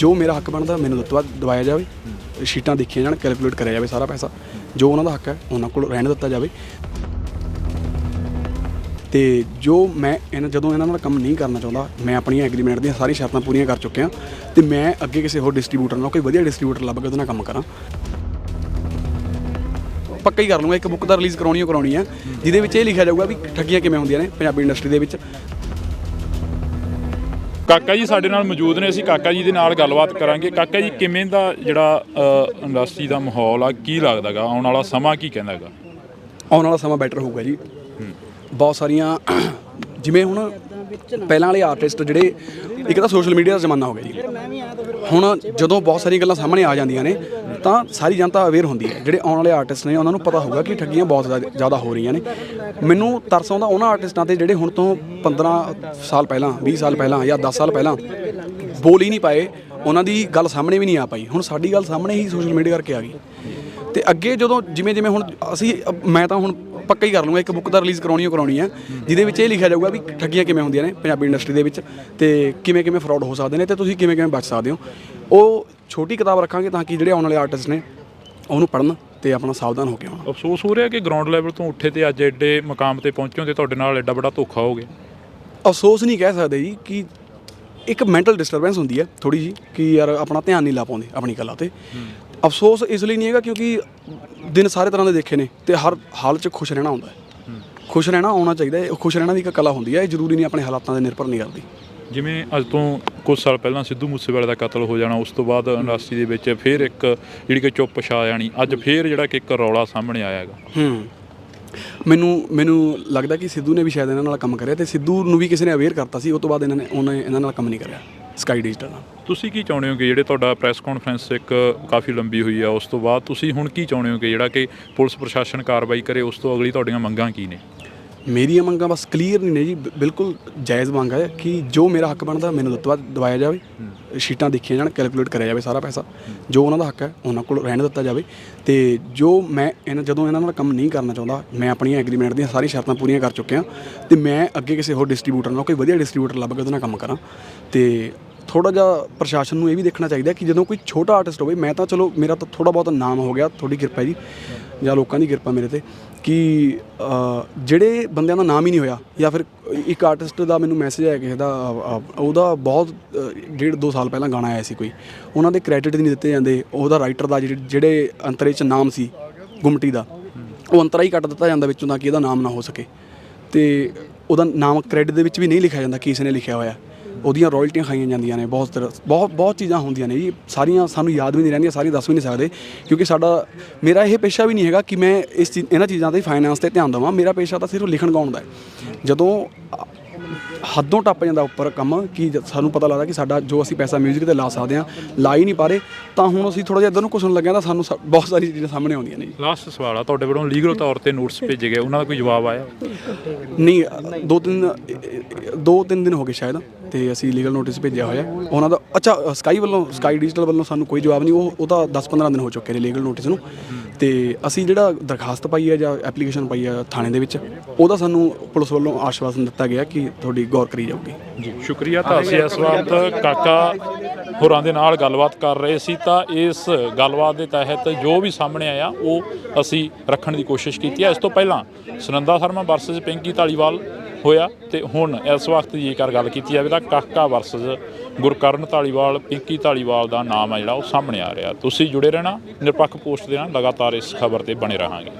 ਜੋ ਮੇਰਾ ਹੱਕ ਬਣਦਾ, ਮੈਨੂੰ ਦਿੱਤਾ ਦਵਾਇਆ ਜਾਵੇ, ਸ਼ੀਟਾਂ ਦੇਖੀਆਂ ਜਾਣ, ਕੈਲਕੂਲੇਟ ਕਰਿਆ ਜਾਵੇ ਸਾਰਾ ਪੈਸਾ। ਜੋ ਉਹਨਾਂ ਦਾ ਹੱਕ ਹੈ, ਉਹਨਾਂ ਕੋਲ ਰਹਿਣ ਦਿੱਤਾ ਜਾਵੇ। ਤੇ ਜੋ ਮੈਂ ਇਹਨਾਂ, ਜਦੋਂ ਇਹਨਾਂ ਨਾਲ ਕੰਮ ਨਹੀਂ ਕਰਨਾ ਚਾਹੁੰਦਾ, ਮੈਂ ਆਪਣੀਆਂ ਐਗਰੀਮੈਂਟ ਦੀਆਂ ਸਾਰੀ ਸ਼ਰਤਾਂ ਪੂਰੀਆਂ ਕਰ ਚੁੱਕਿਆ ਤੇ ਮੈਂ ਅੱਗੇ ਕਿਸੇ ਹੋਰ ਡਿਸਟ੍ਰੀਬਿਊਟਰ ਨਾਲ, ਕੋਈ ਵਧੀਆ ਡਿਸਟ੍ਰੀਬਿਊਟਰ ਲੱਭ ਕੇ ਉਹਦੇ ਨਾਲ ਕੰਮ ਕਰਾਂ। ਪੱਕਾ ਹੀ ਕਰ ਲੂੰਗਾ ਇੱਕ ਬੁੱਕ ਦਾ ਰਿਲੀਜ਼ ਕਰਾਉਣੀ ਓ ਕਰਾਉਣੀ ਹੈ, ਜਿਹਦੇ ਵਿੱਚ ਇਹ ਲਿਖਿਆ ਜਾਊਗਾ ਵੀ ਠੱਗੀਆਂ ਕਿਵੇਂ ਹੁੰਦੀਆਂ ਨੇ, ਪੰਜਾਬੀ ਇੰਡਸਟਰੀ ਦੇ ਵਿੱਚ। ਕਾਕਾ ਜੀ ਸਾਡੇ ਨਾਲ ਮੌਜੂਦ ਨੇ ਅਸੀਂ ਕਾਕਾ ਜੀ ਦੇ ਨਾਲ ਗੱਲਬਾਤ ਕਰਾਂਗੇ। ਕਾਕਾ ਜੀ ਕਿਵੇਂ ਦਾ ਜਿਹੜਾ ਇੰਡਸਟਰੀ ਦਾ ਮਾਹੌਲ ਆ ਕੀ ਲੱਗਦਾਗਾ ਆਉਣ ਵਾਲਾ ਸਮਾਂ ਕੀ ਕਹਿੰਦਾਗਾ ਆਉਣ ਵਾਲਾ ਸਮਾਂ ਬੈਟਰ ਹੋਊਗਾ ਜੀ। ਬਹੁਤ ਸਾਰੀਆਂ ਜਿਵੇਂ ਹੁਣ ਪਹਿਲਾਂ ਵਾਲੇ ਆਰਟਿਸਟ ਜਿਹੜੇ ਇੱਕ ਤਾਂ ਸੋਸ਼ਲ ਮੀਡੀਆ ਦਾ ਜ਼ਮਾਨਾ ਹੋ ਗਿਆ ਜੀ। ਹੁਣ ਜਦੋਂ ਬਹੁਤ ਸਾਰੀਆਂ ਗੱਲਾਂ ਸਾਹਮਣੇ ਆ ਜਾਂਦੀਆਂ ਨੇ ਤਾਂ ਸਾਰੀ ਜਨਤਾ ਅਵੇਅਰ ਹੁੰਦੀ ਹੈ। ਜਿਹੜੇ ਆਉਣ ਵਾਲੇ ਆਰਟਿਸਟ ਨੇ ਉਹਨਾਂ ਨੂੰ ਪਤਾ ਹੋਊਗਾ ਕਿ ਠੱਗੀਆਂ ਬਹੁਤ ਜ਼ਿਆਦਾ- ਜ਼ਿਆਦਾ ਹੋ ਰਹੀਆਂ ਨੇ। ਮੈਨੂੰ ਤਰਸ ਆਉਂਦਾ ਉਹਨਾਂ ਆਰਟਿਸਟਾਂ ਤੇ ਜਿਹੜੇ ਹੁਣ ਤੋਂ 15 ਸਾਲ ਪਹਿਲਾਂ 20 ਸਾਲ ਪਹਿਲਾਂ ਜਾਂ 10 ਸਾਲ ਪਹਿਲਾਂ ਬੋਲ ਹੀ ਨਹੀਂ ਪਾਏ ਉਹਨਾਂ ਦੀ ਗੱਲ ਸਾਹਮਣੇ ਵੀ ਨਹੀਂ ਆ ਪਾਈ। ਹੁਣ ਸਾਡੀ ਗੱਲ ਸਾਹਮਣੇ ਹੀ ਸੋਸ਼ਲ ਮੀਡੀਆ ਕਰਕੇ ਆ ਗਈ। ਤੇ ਅੱਗੇ ਜਦੋਂ ਜਿਵੇਂ ਜਿਵੇਂ ਹੁਣ ਅਸੀਂ ਮੈਂ ਤਾਂ ਹੁਣ ਪੱਕਾ ਹੀ ਕਰ ਲੂੰਗਾ ਇੱਕ ਬੁੱਕ ਦਾ ਰਿਲੀਜ਼ ਕਰਾਉਣੀ ਓ ਕਰਾਉਣੀ ਹੈ ਜਿਹਦੇ ਵਿੱਚ ਇਹ ਲਿਖਿਆ ਜਾਊਗਾ ਵੀ ਠੱਗੀਆਂ ਕਿਵੇਂ ਹੁੰਦੀਆਂ ਨੇ ਪੰਜਾਬੀ ਇੰਡਸਟਰੀ ਦੇ ਵਿੱਚ ਤੇ ਕਿਵੇਂ ਕਿਵੇਂ ਫਰਾਡ ਹੋ ਸਕਦੇ ਨੇ ਤੇ ਤੁਸੀਂ ਕਿਵੇਂ ਕਿਵੇਂ ਬਚ ਸਕਦੇ ਹੋ। ਉਹ ਛੋਟੀ ਕਿਤਾਬ ਰੱਖਾਂਗੇ ਤਾਂ ਕਿ ਜਿਹੜੇ ਆਉਣ ਵਾਲੇ ਆਰਟਿਸਟ ਨੇ ਉਹਨੂੰ ਪੜ੍ਹਨ ਤੇ ਆਪਣਾ ਸਾਵਧਾਨ ਹੋ ਕੇ ਆਉਣ। ਅਫਸੋਸ ਹੋ ਰਿਹਾ ਕਿ ਗਰਾਊਂਡ ਲੈਵਲ ਤੋਂ ਉੱਠੇ ਤੇ ਅੱਜ ਐਡੇ ਮਕਾਮ ਤੇ ਪਹੁੰਚੇ ਹੋ ਤੇ ਤੁਹਾਡੇ ਨਾਲ ਐਡਾ ਵੱਡਾ ਧੋਖਾ ਹੋ ਗਿਆ। ਅਫਸੋਸ ਨਹੀਂ ਕਹਿ ਸਕਦੇ ਜੀ ਕਿ ਇੱਕ ਮੈਂਟਲ ਡਿਸਟਰਬੈਂਸ ਹੁੰਦੀ ਹੈ ਥੋੜੀ ਜੀ ਕਿ ਯਾਰ ਆਪਣਾ ਧਿਆਨ ਨਹੀਂ ਲਾ ਪਾਉਂਦੇ ਆਪਣੀ ਕਲਾ ਤੇ। ਅਫਸੋਸ ਇਸ ਲਈ ਨਹੀਂ ਹੈਗਾ ਕਿਉਂਕਿ ਦਿਨ ਸਾਰੇ ਤਰ੍ਹਾਂ ਦੇ ਦੇਖੇ ਨੇ ਤੇ ਹਰ ਹਾਲ 'ਚ ਖੁਸ਼ ਰਹਿਣਾ ਹੁੰਦਾ ਹੈ। ਖੁਸ਼ ਰਹਿਣਾ ਆਉਣਾ ਚਾਹੀਦਾ ਹੈ ਖੁਸ਼ ਰਹਿਣਾ ਵੀ ਇੱਕ ਕਲਾ ਹੁੰਦੀ ਹੈ ਇਹ ਜ਼ਰੂਰੀ ਨਹੀਂ ਆਪਣੇ ਹਾਲਾਤਾਂ ਦੇ ਨਿਰਭਰ ਨਹੀਂ ਕਰਦੀ। ਜਿਵੇਂ ਅੱਜ ਤੋਂ ਕੁਝ ਸਾਲ ਪਹਿਲਾਂ ਸਿੱਧੂ ਮੂਸੇਵਾਲੇ ਦਾ ਕਤਲ ਹੋ ਜਾਣਾ ਉਸ ਤੋਂ ਬਾਅਦ ਇੰਡਸਟਰੀ ਦੇ ਵਿੱਚ ਫਿਰ ਇੱਕ ਜਿਹੜੀ ਕਿ ਚੁੱਪ ਛਾ ਜਾਣੀ ਅੱਜ ਫਿਰ ਜਿਹੜਾ ਕਿ ਇੱਕ ਰੌਲਾ ਸਾਹਮਣੇ ਆਇਆ ਹੈਗਾ। ਹੂੰ। ਮੈਨੂੰ ਮੈਨੂੰ ਲੱਗਦਾ ਕਿ ਸਿੱਧੂ ਨੇ ਵੀ ਸ਼ਾਇਦ ਇਹਨਾਂ ਨਾਲ ਕੰਮ ਕਰਿਆ ਤੇ ਸਿੱਧੂ ਨੂੰ ਵੀ ਕਿਸੇ ਨੇ ਅਵੇਅਰ ਕਰਤਾ ਸੀ ਉਸ ਤੋਂ ਬਾਅਦ ਇਹਨਾਂ ਨੇ ਉਹਨੇ ਇਹਨਾਂ ਨਾਲ ਕੰਮ ਨਹੀਂ ਕਰਿਆ ਸਕਾਈ ਡਿਜੀਟਲ ਨਾਲ। ਤੁਸੀਂ ਕੀ ਚਾਹੁੰਦੇ ਹੋ ਕਿ ਜਿਹੜੇ ਤੁਹਾਡਾ ਪ੍ਰੈਸ ਕਾਨਫਰੰਸ ਇੱਕ ਕਾਫੀ ਲੰਬੀ ਹੋਈ ਆ ਉਸ ਤੋਂ ਬਾਅਦ ਤੁਸੀਂ ਹੁਣ ਕੀ ਚਾਹੁੰਦੇ ਹੋ ਕਿ ਜਿਹੜਾ ਕਿ ਪੁਲਿਸ ਪ੍ਰਸ਼ਾਸਨ ਕਾਰਵਾਈ ਕਰੇ ਉਸ ਤੋਂ ਅਗਲੀ ਤੁਹਾਡੀਆਂ ਮੰਗਾਂ ਕੀ ਨੇ? ਮੇਰੀਆਂ ਮੰਗਾਂ ਬਸ ਕਲੀਅਰ ਨਹੀਂ ਨੇ ਜੀ ਬਿਲਕੁਲ ਜਾਇਜ਼ ਮੰਗ ਹੈ ਕਿ ਜੋ ਮੇਰਾ ਹੱਕ ਬਣਦਾ ਮੈਨੂੰ ਦਿੱਤਾ ਦਵਾਇਆ ਜਾਵੇ। ਸ਼ੀਟਾਂ ਦੇਖੀਆਂ ਜਾਣ ਕੈਲਕੂਲੇਟ ਕਰਿਆ ਜਾਵੇ ਸਾਰਾ ਪੈਸਾ। ਜੋ ਉਹਨਾਂ ਦਾ ਹੱਕ ਹੈ, ਉਹਨਾਂ ਕੋਲ ਰਹਿਣ ਦਿੱਤਾ ਜਾਵੇ। ਤੇ ਜੋ ਮੈਂ ਇਹਨਾਂ, ਜਦੋਂ ਇਹਨਾਂ ਨਾਲ ਕੰਮ ਨਹੀਂ ਕਰਨਾ ਚਾਹੁੰਦਾ, ਮੈਂ ਆਪਣੀਆਂ ਐਗਰੀਮੈਂਟ ਦੀਆਂ ਸਾਰੀ ਸ਼ਰਤਾਂ ਪੂਰੀਆਂ ਕਰ ਚੁੱਕਿਆ। ਤੇ ਮੈਂ ਅੱਗੇ ਕਿਸੇ ਹੋਰ ਡਿਸਟ੍ਰੀਬਿਊਟਰ ਨਾਲ, ਕੋਈ ਵਧੀਆ ਡਿਸਟ੍ਰੀਬਿਊਟਰ ਲੱਭ ਕੇ ਉਹਦੇ ਨਾਲ ਕੰਮ ਕਰਾਂ। ਤੇ ਥੋੜਾ ਜਿਹਾ ਪ੍ਰਸ਼ਾਸਨ ਨੂੰ ਇਹ ਵੀ ਦੇਖਣਾ ਚਾਹੀਦਾ ਕਿ ਜਦੋਂ ਕੋਈ ਛੋਟਾ ਆਰਟਿਸਟ ਹੋਵੇ, ਮੈਂ ਤਾਂ ਚਲੋ ਮੇਰਾ ਤਾਂ ਥੋੜਾ ਬਹੁਤ ਨਾਮ ਹੋ ਗਿਆ, ਤੁਹਾਡੀ ਕਿਰਪਾ ਜੀ ਜਾਂ ਲੋਕਾਂ ਦੀ ਕਿਰਪਾ ਮੇਰੇ ਤੇ ਕਿ ਜਿਹੜੇ ਬੰਦਿਆਂ ਦਾ ਨਾਮ ਹੀ ਨਹੀਂ ਹੋਇਆ ਜਾਂ ਫਿਰ ਇੱਕ ਆਰਟਿਸਟ ਦਾ ਮੈਨੂੰ ਮੈਸੇਜ ਆਇਆ ਕਿਸੇ ਦਾ ਉਹਦਾ ਬਹੁਤ ਡੇਢ ਦੋ ਸਾਲ ਪਹਿਲਾਂ ਗਾਣਾ ਆਇਆ ਸੀ ਕੋਈ, ਉਹਨਾਂ ਦੇ ਕ੍ਰੈਡਿਟ ਨਹੀਂ ਦਿੱਤੇ ਜਾਂਦੇ, ਉਹਦਾ ਰਾਈਟਰ ਦਾ ਜਿਹੜੇ ਜਿਹੜੇ ਅੰਤਰੇ 'ਚ ਨਾਮ ਸੀ ਗੁੰਮਟੀ ਦਾ, ਉਹ ਅੰਤਰਾ ਹੀ ਕੱਟ ਦਿੱਤਾ ਜਾਂਦਾ ਵਿੱਚੋਂ ਤਾਂ ਕਿ ਇਹਦਾ ਨਾਮ ਨਾ ਹੋ ਸਕੇ ਤੇ ਉਹਦਾ ਨਾਮ ਕ੍ਰੈਡਿਟ ਦੇ ਵਿੱਚ ਵੀ ਨਹੀਂ ਲਿਖਿਆ ਜਾਂਦਾ ਕਿ ਇਸ ਨੇ ਲਿਖਿਆ ਹੋਇਆ। ਉਹਦੀਆਂ ਰਾਇਲਟੀਆਂ ਖਾਈਆਂ ਜਾਂਦੀਆਂ ਨੇ, ਬਹੁਤ ਤਰ੍ਹਾਂ, ਬਹੁਤ ਬਹੁਤ ਚੀਜ਼ਾਂ ਹੁੰਦੀਆਂ ਨੇ ਜੀ। ਸਾਰੀਆਂ ਸਾਨੂੰ ਯਾਦ ਵੀ ਨਹੀਂ ਰਹਿੰਦੀਆਂ, ਸਾਰੀਆਂ ਦੱਸ ਵੀ ਨਹੀਂ ਸਕਦੇ, ਕਿਉਂਕਿ ਸਾਡਾ, ਮੇਰਾ ਇਹ ਪੇਸ਼ਾ ਵੀ ਨਹੀਂ ਹੈਗਾ ਕਿ ਮੈਂ ਇਸ ਚੀਜ਼ ਇਹਨਾਂ ਚੀਜ਼ਾਂ ਤੇ ਫਾਈਨਾਂਸ ਤੇ ਧਿਆਨ ਦੇਵਾਂ। ਮੇਰਾ ਪੇਸ਼ਾ ਤਾਂ ਸਿਰਫ ਲਿਖਣ ਗਾਉਣ ਦਾ ਹੈ। ਜਦੋਂ ਹੱਦੋਂ ਟੱਪ ਜਾਂਦਾ ਉੱਪਰ ਕੰਮ ਕਿ ਸਾਨੂੰ ਪਤਾ ਲੱਗਦਾ ਕਿ ਸਾਡਾ ਜੋ ਅਸੀਂ ਪੈਸਾ 뮤직 ਤੇ ਲਾ ਸਕਦੇ ਹਾਂ ਲਾ ਹੀ ਨਹੀਂ ਪਾ ਰਹੇ। ਤਾਂ ਹੁਣ ਅਸੀਂ ਥੋੜਾ ਜਿਹਾ ਇੱਧਰ ਨੂੰ ਘੁਸਣ ਲੱਗਿਆ ਤਾਂ ਸਾਨੂੰ ਸਾ- ਬਹੁਤ ਸਾਰੀ ਚੀਜ਼ਾਂ ਸਾਹਮਣੇ ਆਉਂਦੀਆਂ ਨੇ ਜੀ। ਲਾਸਟ ਸਵਾਲ ਆ ਤੁਹਾਡੇ ਵੱਲੋਂ ਲੀਗਲ ਤੌਰ ਤੇ ਨੋਟਿਸ ਭੇਜੇ ਗਏ ਉਹਨਾਂ ਦਾ ਕੋਈ ਜਵਾਬ ਆਇਆ? ਨਹੀਂ ਅ, ਦੋ ਤਿੰਨ ਦੋ ਤਿੰਨ ਦਿਨ ਹੋ ਗਏ ਸ਼ਾਇਦ ਤੇ ਅਸੀਂ ਲੀਗਲ ਨੋਟਿਸ ਭੇਜਿਆ ਹੋਇਆ। ਉਹਨਾਂ ਦਾ ਅੱਛਾ ਅ, ਸਕਾਈ ਵੱਲੋਂ ਸਕਾਈ ਡਿਜੀਟਲ ਵੱਲੋਂ ਸਾਨੂੰ ਕੋਈ ਜਵਾਬ ਨਹੀਂ ਉਹ ਉਹ ਤਾਂ 10-15 ਦਿਨ ਹੋ ਚੁੱਕੇ ਨੇ ਲੀਗਲ ਨੋਟਿਸ ਨੂੰ। ਤੇ ਅਸੀਂ ਜਿਹੜਾ ਦਰਖਾਸਤ ਪਾਈ ਹੈ ਜਾਂ ਐਪਲੀਕੇਸ਼ਨ ਪਾਈ ਹੈ ਥਾਣੇ ਦੇ ਵਿੱਚ, ਉਹਦਾ ਸਾਨੂੰ ਪੁਲਿਸ ਵੱਲੋਂ ਆਸ਼ਵਾਸਨ ਦਿੱਤਾ ਗਿਆ ਕਿ ਤੁਹਾਡੀ ਗੌਰ ਕਰੀ ਜਾਊਗੀ। ਜੀ, ਸ਼ੁਕਰੀਆ ਤਾਂ ਅਸੀਂ ਇਸ ਵਕਤ ਕਾਕਾ ਹੋਰਾਂ ਦੇ ਨਾਲ ਗੱਲਬਾਤ ਕਰ ਰਹੇ ਸੀ ਤਾਂ ਇਸ ਗੱਲਬਾਤ ਦੇ ਤਹਿਤ ਜੋ ਵੀ ਸਾਹਮਣੇ ਆਇਆ, ਉਹ ਅਸੀਂ ਰੱਖਣ ਦੀ ਕੋਸ਼ਿਸ਼ ਕੀਤੀ ਹੈ ਇਸ ਤੋਂ ਪਹਿਲਾਂ ਸੁਨੰਦਾ ਸ਼ਰਮਾ ਵਰਸਸ ਪਿੰਕੀ ਧਾਲੀਵਾਲ ਹੋਇਆ ਤੇ ਹੁਣ ਇਸ ਵਕਤ ਜੇਕਰ ਗੱਲ ਕੀਤੀ ਜਾਵੇ ਤਾਂ ਕਾਕਾ ਵਰਸਸ ਗੁਰਕਰਨ ਧਾਲੀਵਾਲ, ਪਿੰਕੀ ਧਾਲੀਵਾਲ ਦਾ ਨਾਮ ਹੈ ਜਿਹੜਾ, ਉਹ ਸਾਹਮਣੇ ਆ ਰਿਹਾ। ਤੁਸੀਂ ਜੁੜੇ ਰਹਿਣਾ, ਨਿਰਪੱਖ ਪੋਸਟ ਦੇ ਨਾਲ ਲਗਾਤਾਰ ਇਸ ਖਬਰ ਤੇ ਬਣੇ ਰਹਾਂਗੇ।